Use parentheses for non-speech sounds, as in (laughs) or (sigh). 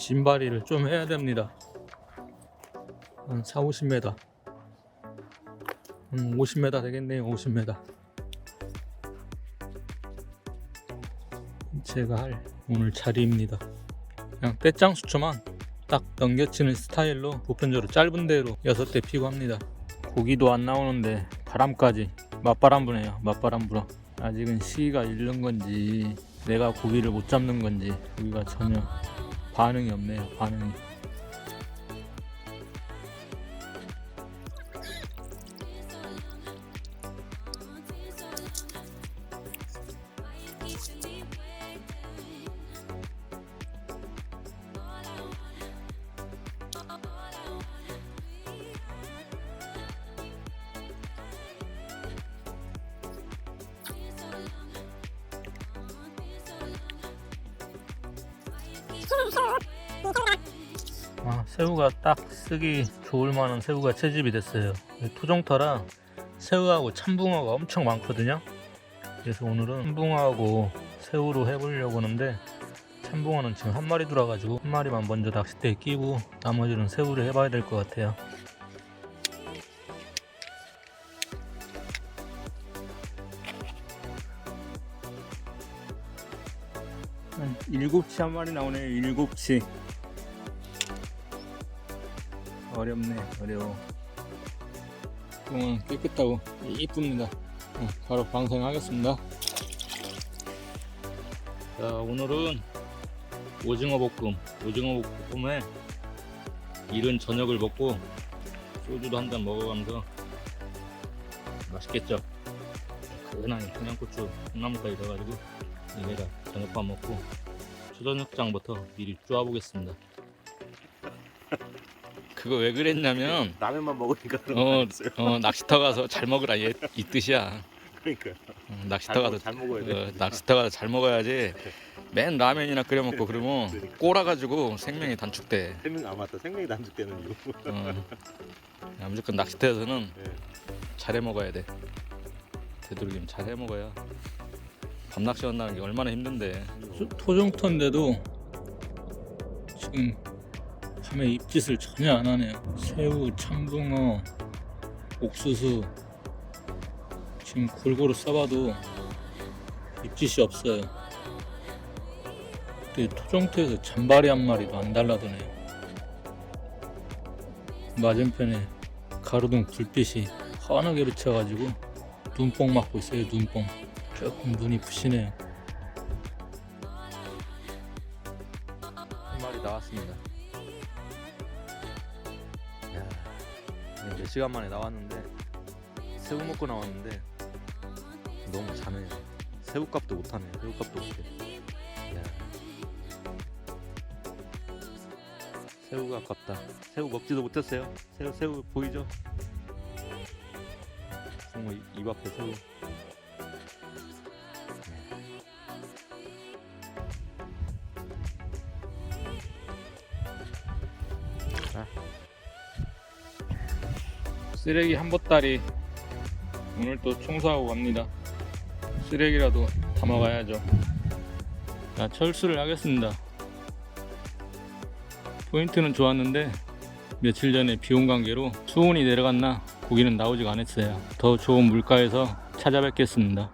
짐바리를 좀 해야 됩니다. 한 4, 50m. 음, 50m 되겠네요. 50m. 제가 할 오늘 자리입니다. 그냥 떼짱 수초만 딱 넘겨치는 스타일로 보편적으로 짧은 대로 6대 피고 합니다. 고기도 안 나오는데 바람까지 맞바람 부네요. 맞바람 불어. 아직은 시기가 이른 건지 내가 고기를 못 잡는 건지 고기가 전혀 반응이 없네요. 반응이. 아, 새우가 딱 쓰기 좋을 만한 새우가 채집이 됐어요. 토종터라 새우하고 참붕어가 엄청 많거든요. 그래서 오늘은 참붕어하고 새우로 해보려고 하는데 참붕어는 지금 한 마리 들어가지고 한 마리만 먼저 낚싯대에 끼고 나머지는 새우를 해봐야 될 것 같아요. 한 7치 한 마리 나오네요. 7치. 어렵네 어려워. 똥은 깨끗하고 이쁩니다. 어, 바로 방생하겠습니다. 자 오늘은 오징어 볶음. 오징어 볶음에 이른 저녁을 먹고 소주도 한 잔 먹어가면서 맛있겠죠? 그은하게 청양고추 콩나물까지 넣어가지고 얘네가 저녁밥 먹고 초저녁장부터 미리 쪼아보겠습니다 그거 왜 그랬냐면 라면만 먹으니까 그런 어. 어 낚시터 가서 잘 먹으라 얘, 이 뜻이야. 그러니까 어, 낚시터 잘, 가서 먹, 잘 먹어야 돼. 어, 낚시터 가서 잘 먹어야지. 맨 라면이나 끓여 먹고 그러면 (laughs) 그러니까. 꼬라가지고 생명이 단축돼. 생명 아 맞다 생명이 단축되는 이유. 어. 야, 무조건 낚시터에서는 네. 잘해 먹어야 돼. 되도록이면 잘해 먹어야. 밤 낚시 한다는 게 얼마나 힘든데. 토종터인데도 지금 밤에 입짓을 전혀 안 하네요. 새우, 참붕어, 옥수수 지금 골고루 써봐도 입짓이 없어요. 근데 토종터에서 잔바리 한 마리도 안 달라드네요. 맞은편에 가로등 불빛이 환하게 비쳐가지고 눈뽕 맞고 있어요. 눈뽕 조금 눈이 부시네요. 한 마리 나왔습니다. 야, 몇 시간 만에 나왔는데 새우 먹고 나왔는데 너무 자네요. 새우값도 못하네. 새우값도 못해. 야. 새우가 아깝다. 새우 먹지도 못했어요. 새우 새우 보이죠? 입, 입 앞에 새우. 쓰레기 한 보따리 오늘 또 청소하고 갑니다. 쓰레기라도 담아가야죠. 자, 철수를 하겠습니다. 포인트는 좋았는데 며칠 전에 비온 관계로 수온이 내려갔나 고기는 나오지가 않았어요. 더 좋은 물가에서 찾아뵙겠습니다.